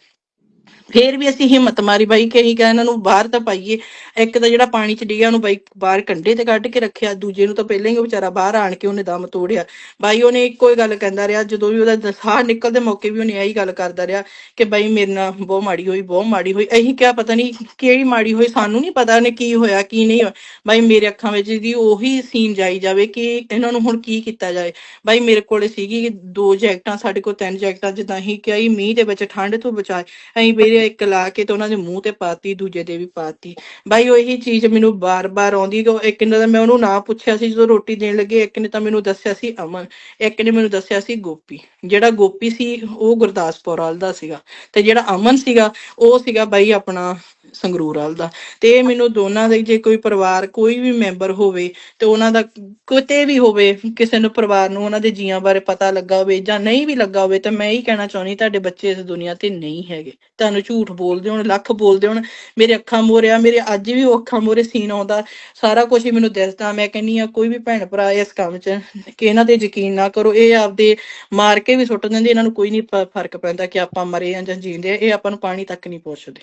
ਫੇਰ ਵੀ ਅਸੀਂ ਹਿੰਮਤ ਮਾਰੀ ਬਾਈ ਕਿ ਅਸੀਂ ਕਿਹਾ ਇਹਨਾਂ ਨੂੰ ਬਾਹਰ ਤਾਂ ਪਾਈਏ। ਇੱਕ ਤਾਂ ਜਿਹੜਾ ਪਾਣੀ ਚ ਡਿੱਗਿਆ ਉਹਨੂੰ ਬਾਈ ਬਾਹਰ ਕੰਢੇ ਤੇ ਕੱਢ ਕੇ ਰੱਖਿਆ। ਦੂਜੇ ਨੂੰ ਤਾਂ ਪਹਿਲਾਂ ਹੀ ਉਹ ਵਿਚਾਰਾ ਬਾਹਰ ਆਣ ਕੇ ਉਹਨੇ ਦਮ ਤੋੜਿਆ। ਬਾਈ ਉਹਨੇ ਇੱਕੋ ਹੀ ਗੱਲ ਕਹਿੰਦਾ ਰਿਹਾ, ਜਦੋਂ ਵੀ ਉਹਦਾ ਸਾਹ ਨਿਕਲਦੇ ਮੌਕੇ ਵੀ ਉਹਨੇ ਇਹੀ ਗੱਲ ਕਰਦਾ ਰਿਹਾ ਕਿ ਬਾਈ ਮੇਰੇ ਨਾਲ ਬਹੁਤ ਮਾੜੀ ਹੋਈ, ਬਹੁਤ ਮਾੜੀ ਹੋਈ। ਅਸੀਂ ਕਿਹਾ ਪਤਾ ਨਹੀਂ ਕਿਹੜੀ ਮਾੜੀ ਹੋਈ, ਸਾਨੂੰ ਨਹੀਂ ਪਤਾ ਉਹਨੇ ਕੀ ਹੋਇਆ, ਕੀ ਨਹੀਂ ਹੋਇਆ। ਬਾਈ ਮੇਰੇ ਅੱਖਾਂ ਵਿੱਚ ਦੀ ਉਹੀ ਸੀਨ ਜਾਈ ਜਾਵੇ ਕਿ ਇਹਨਾਂ ਨੂੰ ਹੁਣ ਕੀ ਕੀਤਾ ਜਾਏ। ਬਾਈ ਮੇਰੇ ਕੋਲੇ ਸੀਗੀ ਦੋ ਜੈਕਟਾਂ, ਸਾਡੇ ਕੋਲ ਤਿੰਨ ਜੈਕਟਾਂ, ਜਿੱਦਾਂ ਹੀ ਕਿਹਾ ਮੀਂਹ ਦੇ ਵਿੱਚ ਠੰਡ ਤੋਂ ਬਚਾਏ। ਅਸੀਂ ਵੀਰੇ ਇੱਕ ਲਾ ਕੇ ਤੇ ਉਹਨਾਂ ਦੇ ਮੂੰਹ ਤੇ ਪਾਤੀ, ਦੂਜੇ ਦੇ ਵੀ ਪਾਤੀ। ਬਾਈ ਉਹੀ ਚੀਜ਼ ਮੈਨੂੰ ਬਾਰ-ਬਾਰ ਆਉਂਦੀ ਕਿ ਇੱਕ ਨੇ ਤਾਂ ਮੈਂ ਉਹਨੂੰ ਨਾ ਪੁੱਛਿਆ ਸੀ, ਜਦੋਂ ਰੋਟੀ ਦੇਣ ਲੱਗੇ, ਇੱਕ ਨੇ ਤਾਂ ਮੈਨੂੰ ਦੱਸਿਆ ਸੀ ਅਮਨ, ਇੱਕ ਨੇ ਮੈਨੂੰ ਦੱਸਿਆ ਸੀ ਗੋਪੀ। ਜਿਹੜਾ ਗੋਪੀ ਸੀ, ਉਹ ਗੁਰਦਾਸਪੁਰ ਵਾਲ ਦਾ ਸੀਗਾ। ਤੇ ਜਿਹੜਾ ਅਮਨ ਸੀਗਾ, ਉਹ ਸੀਗਾ ਬਾਈ ਆਪਣਾ ਸੰਗਰੂਰ ਵਾਲ ਦਾ। ਤੇ ਇਹ ਮੈਨੂੰ ਦੋਨਾਂ ਦੇ ਜੇ ਕੋਈ ਪਰਿਵਾਰ, ਕੋਈ ਵੀ ਮੈਂਬਰ ਹੋਵੇ ਤੇ ਉਹਨਾਂ ਦਾ ਕਿਤੇ ਵੀ ਹੋਵੇ, ਕਿਸੇ ਨੂੰ ਪਰਿਵਾਰ ਨੂੰ ਉਹਨਾਂ ਦੇ ਜੀਆਂ ਬਾਰੇ ਪਤਾ ਲੱਗਾ ਹੋਵੇ ਜਾਂ ਨਹੀਂ ਵੀ ਲੱਗਾ ਹੋਵੇ ਤਾਂ ਮੈਂ ਇਹੀ ਕਹਿਣਾ ਚਾਹੁੰਦੀ ਤੁਹਾਡੇ ਬੱਚੇ ਇਸ ਦੁਨੀਆ ਤੇ ਨਹੀਂ ਹੈਗੇ। ਤੁਹਾਨੂੰ ਝੂਠ ਬੋਲਦੇ ਹੋਣ, ਲੱਖ ਬੋਲਦੇ ਹੋਣ, ਮੇਰੇ ਅੱਖਾਂ ਮੋਰੇ ਆ, ਮੇਰੇ ਅੱਜ ਵੀ ਉਹ ਅੱਖਾਂ ਮੋਰੇ ਸੀਨ ਆਉਂਦਾ, ਸਾਰਾ ਕੁਝ ਹੀ ਮੈਨੂੰ ਦਿਸਦਾ, ਮੈਂ ਕਹਿੰਨੀ ਆ ਕੋਈ ਵੀ ਭੈਣ ਭਰਾ ਇਸ ਕੰਮ 'ਚ ਕਿ ਇਹਨਾਂ ਤੇ ਯਕੀਨ ਨਾ ਕਰੋ, ਇਹ ਆਪਦੇ ਮਾਰ ਕੇ ਵੀ ਸੁੱਟ ਦਿੰਦੇ, ਇਹਨਾਂ ਨੂੰ ਕੋਈ ਨਹੀਂ ਫ਼ਰਕ ਪੈਂਦਾ ਕਿ ਆਪਾਂ ਮਰੇ ਆ ਜਾਂ ਜੀਂਦੇ ਆ, ਇਹ ਆਪਾਂ ਨੂੰ ਪਾਣੀ ਤੱਕ ਨਹੀਂ ਪੁੱਛਦੇ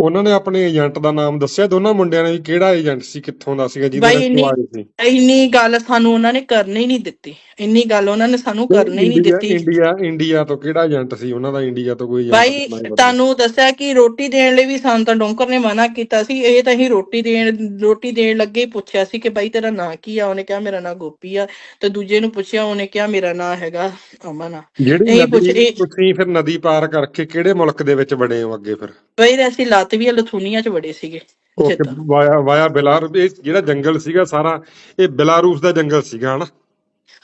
ਉਹਨਾਂ ਨੇ ਆਪਣੇ ਏਜੰਟ ਦਾ ਨਾਮ ਦੱਸਿਆ ਦੋਨਾਂ ਮੁੰਡਿਆਂ ਨੇ ਵੀ ਕਿਹੜਾ ਏਜੰਟ ਸੀ ਕਿੱਥੋਂ ਦਾ ਸੀਗਾ ਜਿਹਦੇ ਨਾਲ ਸਵਾਰੀ ਸੀ। ਇੰਨੀ ਗੱਲ ਸਾਨੂੰ ਉਹਨਾਂ ਨੇ ਕਰਨੀ ਹੀ ਨਹੀਂ ਦਿੱਤੀ। ਇੰਨੀ ਗੱਲ ਉਹਨਾਂ ਨੇ ਸਾਨੂੰ ਕਰਨੀ ਹੀ ਨਹੀਂ ਦਿੱਤੀ। ਇੰਡੀਆ ਇੰਡੀਆ ਤੋਂ ਕਿਹੜਾ ਏਜੰਟ ਸੀ? ਉਹਨਾਂ ਦਾ ਇੰਡੀਆ ਤੋਂ ਕੋਈ ਬਾਈ ਤੁਹਾਨੂੰ ਦੱਸਿਆ ਕਿ ਰੋਟੀ ਦੇਣ ਲਈ ਵੀ ਸਾਨੂੰ ਤਾਂ ਡੋਂਕਰ ਨੇ ਮਨਾ ਕੀਤਾ ਸੀ। ਇਹ ਤਾਂ ਹੀ ਰੋਟੀ ਦੇਣ ਰੋਟੀ ਦੇਣ ਲੱਗੇ ਹੀ ਪੁੱਛਿਆ ਸੀ ਕਿ ਬਾਈ ਤੇਰਾ ਨਾਂ ਕੀ ਆ? ਉਹਨੇ ਕਿਹਾ ਮੇਰਾ ਨਾਂ ਗੋਪੀ ਆ। ਤੇ ਦੂਜੇ ਨੂੰ ਪੁੱਛਿਆ ਉਹਨੇ ਕਿਹਾ ਮੇਰਾ ਨਾਂ ਹੈਗਾ ਅਮਨ ਆ। ਜਿਹੜੀ ਤੁਸੀਂ ਫਿਰ ਨਦੀ ਪਾਰ ਕਰਕੇ ਕਿਹੜੇ ਮੁਲਕ ਦੇ ਵਿੱਚ ਬੜੇ ਹੋ ਅੱਗੇ ਫਿਰ? ਬਈ ਅਸੀਂ ਲਾਤਵੀਆ ਲਥੂਨੀਆ ਚ ਵੜੇ ਸੀਗੇ ਓਕੇ ਵਾਇਆ ਵਾਇਆ ਬੇਲਾਰੂਸ ਇਹ ਜਿਹੜਾ ਜੰਗਲ ਸੀਗਾ ਸਾਰਾ ਇਹ ਬੇਲਾਰੂਸ ਦਾ ਜੰਗਲ ਸੀਗਾ ਹਨਾ?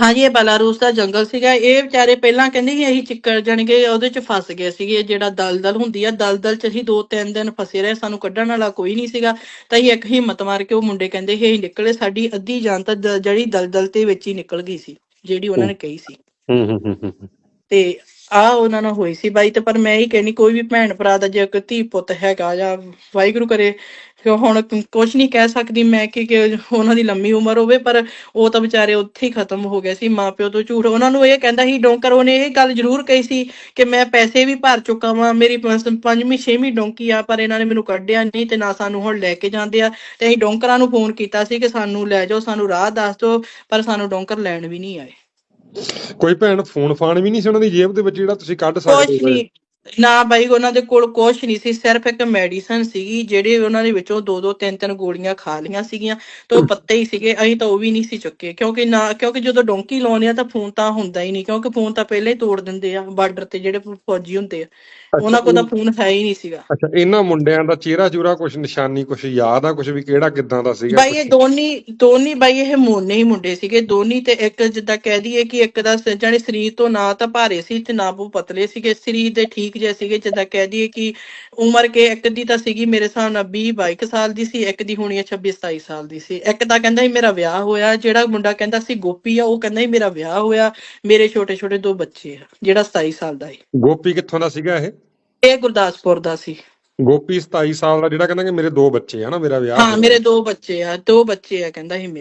ਹਾਂਜੀ ਇਹ ਬਲਾਰੂਸ ਦਾ ਜੰਗਲ ਸੀਗਾ। ਇਹ ਵਿਚਾਰੇ ਪਹਿਲਾਂ ਕਹਿੰਦੇ ਸੀ ਅਸੀਂ ਚਿੱਕੜ ਜਾਣਗੇ ਉਹਦੇ ਚ ਫਸ ਗਏ ਸੀਗੇ। ਜਿਹੜਾ ਦਲਦਲ ਹੁੰਦੀ ਆ ਦਲਦਲ ਚ ਅਸੀਂ ਦੋ ਤਿੰਨ ਦਿਨ ਫਸੇ ਰਹੇ ਸਾਨੂੰ ਕੱਢਣ ਵਾਲਾ ਕੋਈ ਨਹੀਂ ਸੀਗਾ। ਤਾਂ ਅਸੀਂ ਇੱਕ ਹਿੰਮਤ ਮਾਰ ਕੇ ਉਹ ਮੁੰਡੇ ਕਹਿੰਦੇ ਸੀ ਅਸੀਂ ਨਿਕਲੇ ਸਾਡੀ ਅੱਧੀ ਜਾਨ ਤਾਂ ਦ- ਜਿਹੜੀ ਦਲਦਲ ਤੇ ਵਿੱਚ ਹੀ ਨਿਕਲ ਗਈ ਸੀ ਜਿਹੜੀ ਉਹਨਾਂ ਨੇ ਕਹੀ ਸੀ। ਹੂੰ ਹੂੰ ਹੂੰ। ਤੇ ਆ ਉਹਨਾਂ ਨਾਲ ਹੋਈ ਸੀ ਬਾਈ ਤੇ ਪਰ ਮੈਂ ਇਹ ਕਹਿਣੀ, ਕੋਈ ਵੀ ਭੈਣ ਭਰਾ ਦਾ ਜੇ ਕੋਈ ਧੀ ਪੁੱਤ ਹੈਗਾ ਜਾਂ ਵਾਹਿਗੁਰੂ ਕਰੇ ਕਿ ਹੁਣ ਕੁਝ ਨਹੀਂ ਕਹਿ ਸਕਦੀ, ਮੈਂ ਕਿ ਉਹਨਾਂ ਦੀ ਲੰਮੀ ਉਮਰ ਹੋਵੇ, ਪਰ ਉਹ ਤਾਂ ਵਿਚਾਰੇ ਉੱਥੇ ਹੀ ਖਤਮ ਹੋ ਗਏ ਸੀ, ਮਾਪਿਓ ਤੋਂ ਝੂਠ। ਉਹਨਾਂ ਨੂੰ ਇਹ ਕਹਿੰਦਾ ਸੀ, ਡੋਂਕਰ, ਉਹਨੇ ਇਹ ਗੱਲ ਜ਼ਰੂਰ ਕਹੀ ਸੀ ਕਿ ਮੈਂ ਪੈਸੇ ਵੀ ਭਰ ਚੁੱਕਾ ਵਾਂ, ਮੇਰੀ ਪੰਜਵੀਂ, ਛੇਵੀਂ ਡੋਂਕੀ ਆ, ਪਰ ਇਹਨਾਂ ਨੇ ਮੈਨੂੰ ਕੱਢਿਆ ਨਹੀਂ ਤੇ ਨਾ ਸਾਨੂੰ ਹੁਣ ਲੈ ਕੇ ਜਾਂਦੇ ਆ। ਤੇ ਅਸੀਂ ਡੋਂਕਰਾਂ ਨੂੰ ਫੋਨ ਕੀਤਾ ਸੀ ਕਿ ਸਾਨੂੰ ਲੈ ਜਾਓ, ਸਾਨੂੰ ਰਾਹ ਦੱਸ ਦਿਓ, ਪਰ ਸਾਨੂੰ ਡੋਂਕਰ ਲੈਣ ਵੀ ਨਹੀਂ ਆਏ। ਕੋਈ ਭੈਣ ਫੋਨ ਫਾਨ ਵੀ ਨਹੀਂ ਸੀ ਉਹਨਾਂ ਦੀ ਜੇਬ ਦੇ ਵਿੱਚ ਜਿਹੜਾ ਤੁਸੀਂ ਕੱਢ ਸਕਦੇ ਕੁਛ ਹੋ ਨਹੀਂ। ਨਾ ਬਾਈ ਉਹਨਾਂ ਦੇ ਕੋਲ ਕੁਛ ਨਹੀਂ ਸੀ। ਸਿਰਫ ਇੱਕ ਮੈਡੀਸਨ ਸੀਗੀ ਜਿਹੜੇ ਉਹਨਾਂ ਦੇ ਵਿੱਚੋਂ ਦੋ ਦੋ ਤਿੰਨ ਤਿੰਨ ਗੋਲੀਆਂ ਖਾ ਲੀਆਂ ਸੀਗੀਆਂ। ਤੇ ਉਹ ਪੱਤੇ ਹੀ ਸੀਗੇ। ਅਸੀਂ ਤਾਂ ਉਹ ਵੀ ਨਹੀਂ ਸੀ ਚੁੱਕੇ। ਕਿਉਂਕਿ ਨਾ ਕਿਉਂਕਿ ਜਦੋਂ ਡੋਂਕੀ ਲਾਉਂਦੇ ਆ ਤਾਂ ਫੋਨ ਤਾਂ ਹੁੰਦਾ ਹੀ ਨਹੀਂ। ਕਿਉਂਕਿ ਫੋਨ ਤਾਂ ਪਹਿਲਾਂ ਹੀ ਤੋੜ ਦਿੰਦੇ ਆ ਬਾਰਡਰ ਤੇ ਜਿਹੜੇ ਫੌਜੀ ਹੁੰਦੇ ਆ। ਉਹਨਾਂ ਕੋਲ ਤਾਂ ਫੋਨ ਹੈ ਹੀ ਨਹੀਂ ਸੀਗਾ। ਅੱਛਾ ਇਹਨਾਂ ਮੁੰਡਿਆਂ ਦਾ ਚਿਹਰਾ ਚੂਰਾ ਕੁਝ ਨਿਸ਼ਾਨੀ ਕੁਝ ਯਾਦ ਆ ਕੁਝ ਵੀ ਕਿਹੜਾ ਕਿੱਦਾਂ ਦਾ ਸੀਗਾ ਬਾਈ ਇਹ ਦੋਨੀ ਦੋਨੀ ਬਾਈ ਇਹ ਮੋਨੇ ਹੀ ਮੁੰਡੇ ਸੀਗੇ। ਦੋਨੀ ਤੇ ਇੱਕ ਜਿੱਦਾਂ ਕਹਿ ਦਈਏ ਕਿ ਇੱਕ ਦਾ ਜਾਣੀ ਸਰੀਰ ਤੋਂ ਨਾ ਤਾਂ ਭਾਰੇ ਸੀ ਤੇ ਨਾ ਉਹ ਪਤਲੇ ਸੀਗੇ। ਸਰੀਰ ਦੇ ਠੀਕ ਜਿਹੇ ਸੀਗੇ ਜਿੱਦਾਂ ਕਹਿ ਦਈਏ ਕਿ ਉਮਰ ਕੇ ਇੱਕ ਦੀ ਤਾਂ ਸੀਗੀ ਮੇਰੇ ਹਿਸਾਬ ਨਾਲ 20 22 ਸਾਲ ਦੀ ਸੀ ਇੱਕ ਦੀ ਹੋਣੀ ਆ 26 27 ਸਾਲ ਦੀ ਸੀ। ਇੱਕ ਤਾਂ ਕਹਿੰਦਾ ਸੀ ਮੇਰਾ ਵਿਆਹ ਹੋਇਆ ਜਿਹੜਾ ਮੁੰਡਾ ਕਹਿੰਦਾ ਸੀ ਗੋਪੀ ਆ ਉਹ ਕਹਿੰਦਾ ਸੀ ਮੇਰਾ ਵਿਆਹ ਹੋਇਆ ਮੇਰੇ ਛੋਟੇ ਛੋਟੇ ਦੋ ਬੱਚੇ ਆ ਜਿਹੜਾ 27 ਸਾਲ ਦਾ ਸੀ। ਗੋਪੀ ਕਿੱਥੋਂ ਦਾ ਸੀਗਾ ਇਹ? ਇਹ ਗੁਰਦਾਸਪੁਰ ਦਾ ਸੀ ਗੋਪੀ 27 ਸਾਲ ਦਾ ਜਿਹੜਾ ਕਹਿੰਦਾ ਕਿ ਮੇਰੇ ਦੋ ਬੱਚੇ ਆ ਨਾ ਮੇਰਾ ਵਿਆਹ ਹਾਂ। ਮੇਰੇ ਦੋ ਬੱਚੇ ਆ ਦੋ ਬੱਚੇ ਆ ਕਹਿੰਦਾ ਸੀ ਮੇਰੇ